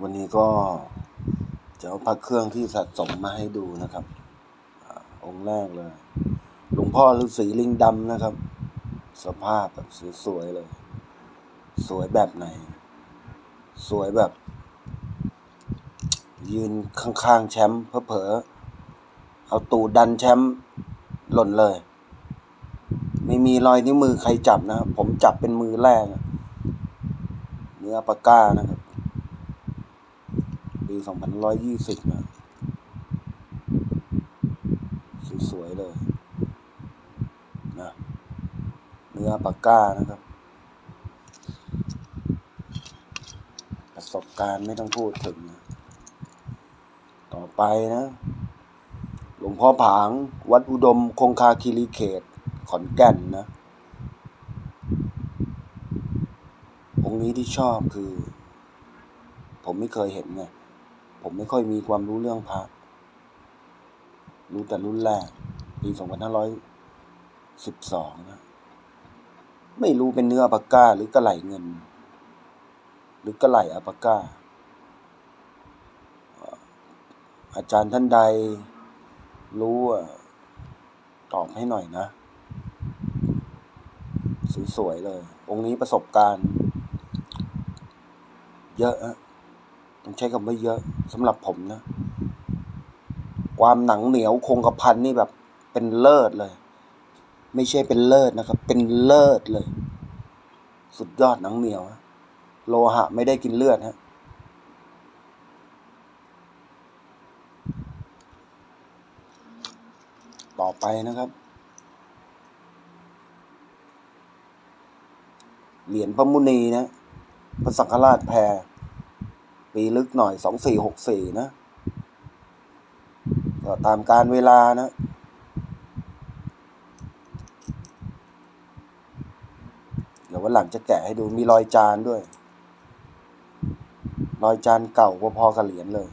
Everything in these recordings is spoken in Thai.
วันนี้ก็จะเอาพระเครื่องที่สะสมมาให้ดูนะครับอองค์แรกเลย หลวงพ่อฤาษีลิงดำนะครับ สภาพแบบสวยๆเลย สวยแบบไหน สวยแบบ ยืนข้างๆแชมป์เผลอๆเอาตูดดันแชมป์หล่นเลย ไม่มีรอยนิ้วมือใครจับนะครับผมจับเป็นมือแรกเนื้อปากก้านะครับ ปีสองพันร้อยยี่สิบนะสวยๆเลยนะเนื้อปากก้านะครับ ประสบการณ์ไม่ต้องพูดถึงนะต่อไปนะ หลวงพ่อผาง วัดอุดม คงคาคีรีเขต ขอนแก่นนะ องค์นี้ที่ชอบคือ ผมไม่เคยเห็นไง ผมไม่ค่อยมีความรู้เรื่องพระรู้แต่รุ่นแรกปีสองพันห้าร้อยสิบสองนะ ไม่รู้เป็นเนื้ออัปาก้า หรือกระไหลเงิน หรือกระไหลอัปปาก้า อาจารย์ท่านใดรู้อะตอบให้หน่อยนะสวยๆเลย องค์นี้ประสบการณ์ เยอะอะ ต้องใช้คำว่าเยอะสำหรับผมนะ ความหนังเหนียวคงกระพันนี่แบบเป็นเลิศเลย ไม่ใช่เป็นเลิศนะครับ เป็นเลิศเลย สุดยอดหนังเหนียวโลหะไม่ได้กินเลือดฮะต่อไปนะครับ เหรียญพระมุนีนะพระสังฆราชแพร ปีลึกหน่อยสองสี่หกสี่นะก็ตามการเวลานะ เดี๋ยววันหลังจะแกะให้ดูมีรอยจานด้วย รอยจานเก่าพอๆกับเหรียญเลย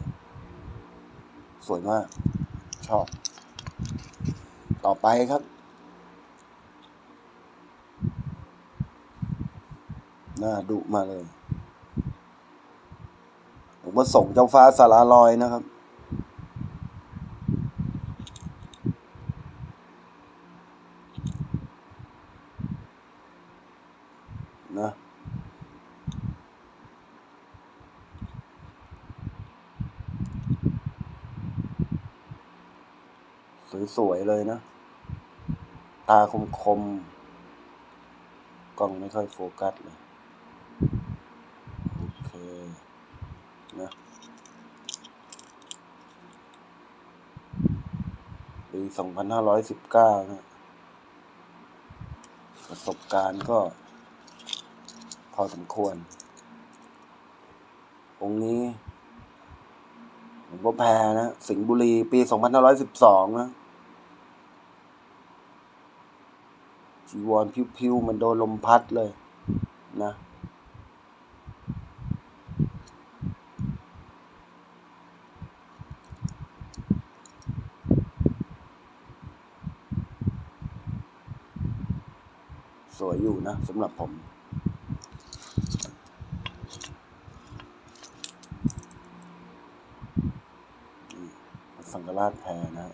สวยมาก ชอบ ต่อไปครับน้าดุมาเลย ผมมาส่งเจ้าฟ้าสาราลอยนะครับ นะสวยๆเลยนะ ตาคมๆ กล้องไม่ค่อยโฟกัสเลย โอเค นะ ปีสองพันห้าร้อยสิบเก้านะประสบการณ์ก็ พอสมควร องค์นี้หลวงพ่อแพรนะ สิงห์บุรี ปีสองพันห้าร้อยสิบสองนะ จีวรพิวๆมันโดนลมพัดเลย นะ สวยอยู่นะสำหรับผมสังกราชแพรนะ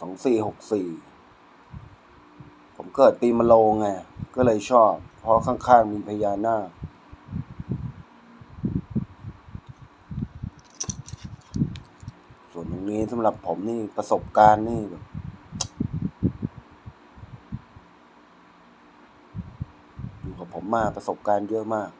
สองสี่หกสี่ผมเกิดปีมะโรงไง ก็เลยชอบ เพราะข้างๆมีพญานาคส่วนตรงนี้สำหรับผมนี่ประสบการณ์นี่แบบ อยู่ กับผมมาประสบการณ์เยอะมาก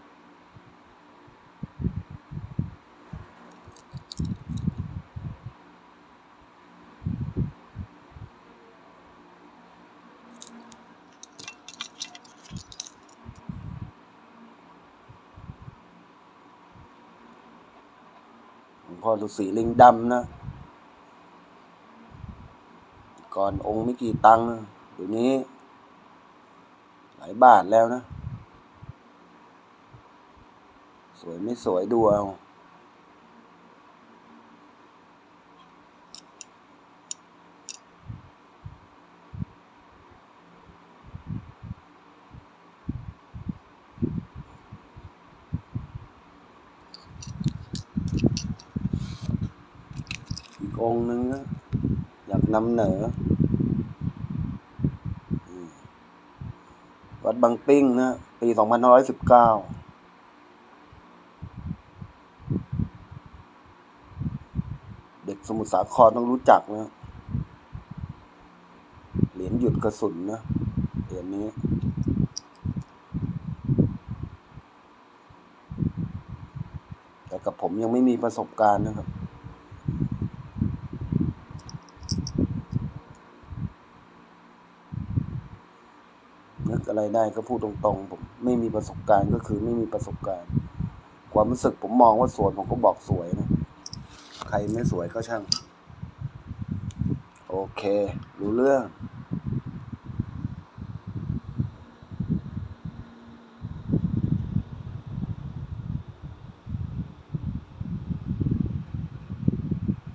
พ่อฤาษีลิงดำนะ ก่อนองค์ไม่กี่ตังค์เดี๋ยวนี้หลายบาทแล้วนะ สวยไม่สวยดูเอาอีกองหนึ่งนะอยากนำเหนอวัดบางปิ้งนะ ปี 2519 ด็กสมุทรสาครต้องรู้จักนะเหรียญหยุดกระสุนนะเหรียญนี้แต่กับผมยังไม่มีประสบการณ์นะครับนึกอะไรได้ก็พูดตรงๆ ผมไม่มีประสบการณ์ก็คือไม่มีประสบการณ์ ความรู้สึกผมมองว่าสวยผมก็บอกสวยนะ ใครไม่สวยก็ช่าง โอเค รู้เรื่อง